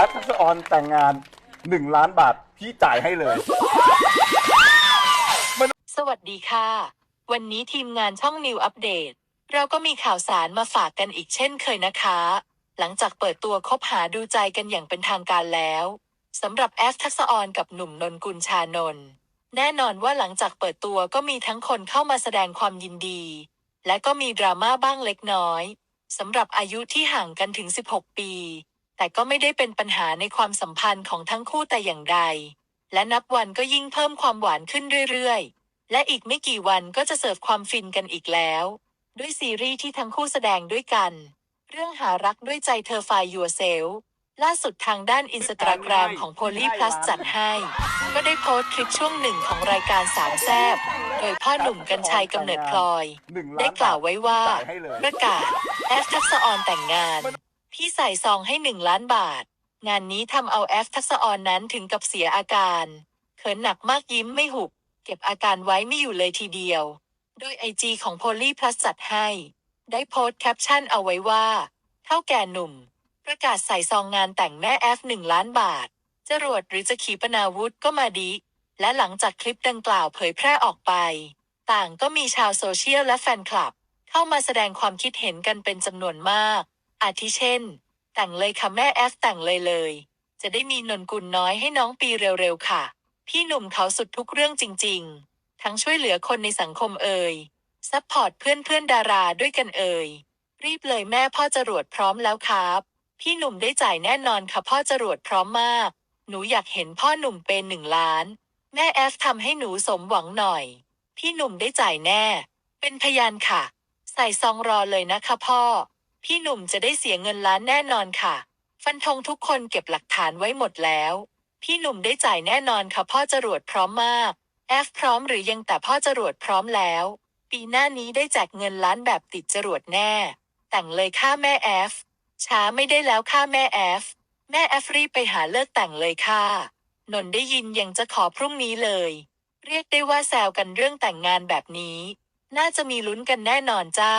อปทักษะออนแต่งงานหนึ่งล้านบาทพี่จ่ายให้เลย สวัสดีค่ะ วันนี้ทีมงานช่องนิวอัปเดต เราก็มีข่าวสารมาฝากกันอีกเช่นเคยนะคะ หลังจากเปิดตัวคบหาดูใจกันอย่างเป็นทางการแล้วสำหรับแอฟทักษะออนกับหนุ่มนนกุลชานนท์แน่นอนว่าหลังจากเปิดตัวก็มีทั้งคนเข้ามาแสดงความยินดี และก็มีดราม่าบ้างเล็กน้อยสำหรับอายุที่ห่างกันถึง 16 ปี แต่ก็ไม่ได้เป็นปัญหาในความสัมพันธ์ของทั้งคู่แต่อย่างใด และนับวันก็ยิ่งเพิ่มความหวานขึ้นเรื่อยๆ และอีกไม่กี่วันก็จะเสิร์ฟความฟินกันอีกแล้ว ด้วยซีรีส์ที่ทั้งคู่แสดงด้วยกัน เรื่องหารักด้วยใจเธอไฟยัวเซลล่าสุดทางด้านอินสตาแกรมของ p o l y Plus จัดให้ ก็ได้โพสต์คลิปช่วงหนึ่งของรายการสามแซบโดยพ่อหนุ่มกัญชัยกำเนิดพลอยหนึ่งได้ล้านกล่าวไว้ว่าจ่ายให้เลยประกาศแอฟทักษะออนแต่งงาน พี่ใส่ซองให้หนึ่งล้านบาท งานนี้ทำเอาแอฟทักษออนนั้นถึงกับเสียอาการ เขินหนักมากยิ้มไม่หุบ เก็บอาการไว้ไม่อยู่เลยทีเดียว โดยไอจีของโพลีพลัสจัดให้ ได้โพสต์แคปชั่นเอาไว้ว่า เท่าแก่หนุ่ม ประกาศใส่ซองงานแต่งแม่แอฟหนึ่งล้านบาท จรวดหรือจะขีปนาวุธก็มาดี และหลังจากคลิปดังกล่าวเผยแพร่ออกไป ต่างก็มีชาวโซเชียลและแฟนคลับ เข้ามาแสดงความคิดเห็นกันเป็นจำนวนมาก อาทิเช่น แต่งเลยค่ะแม่แอฟแต่งเลยเลย จะได้มีนนกุลน้อยให้น้องปีเร็วๆค่ะ พี่หนุ่มเขาสุดทุกเรื่องจริงๆ ทั้งช่วยเหลือคนในสังคมเอ่ยซัพพอร์ตเพื่อนๆดาราด้วยกันเอ่ยรีบเลยแม่พ่อจรวดพร้อมแล้วครับ พี่หนุ่มได้จ่ายแน่นอนค่ะพ่อจรวดพร้อมมาก หนูอยากเห็นพ่อหนุ่มเป็นหนึ่งล้าน แม่แอฟทำให้หนูสมหวังหน่อย พี่หนุ่มได้จ่ายแน่ เป็นพยานค่ะ ใส่ซองรอเลยนะคะพ่อ พี่หนุ่มจะได้เสียเงินล้านแน่นอนค่ะ ฟันธงทุกคนเก็บหลักฐานไว้หมดแล้ว พี่หนุ่มได้จ่ายแน่นอนค่ะพ่อจรวดพร้อมมาก แอฟพร้อมหรือยังแต่พ่อจรวดพร้อมแล้ว ปีหน้านี้ได้แจกเงินล้านแบบติดจรวดแน่ แต่งเลยค่าแม่แอฟ ช้าไม่ได้แล้วค่าแม่แอฟ แม่แอฟรีไปหาเลิกแต่งเลยค่ะ นนท์ได้ยินยังจะขอพรุ่งนี้เลย เรียกได้ว่าแซวกันเรื่องแต่งงานแบบนี้ น่าจะมีลุ้นกันแน่นอนจ้า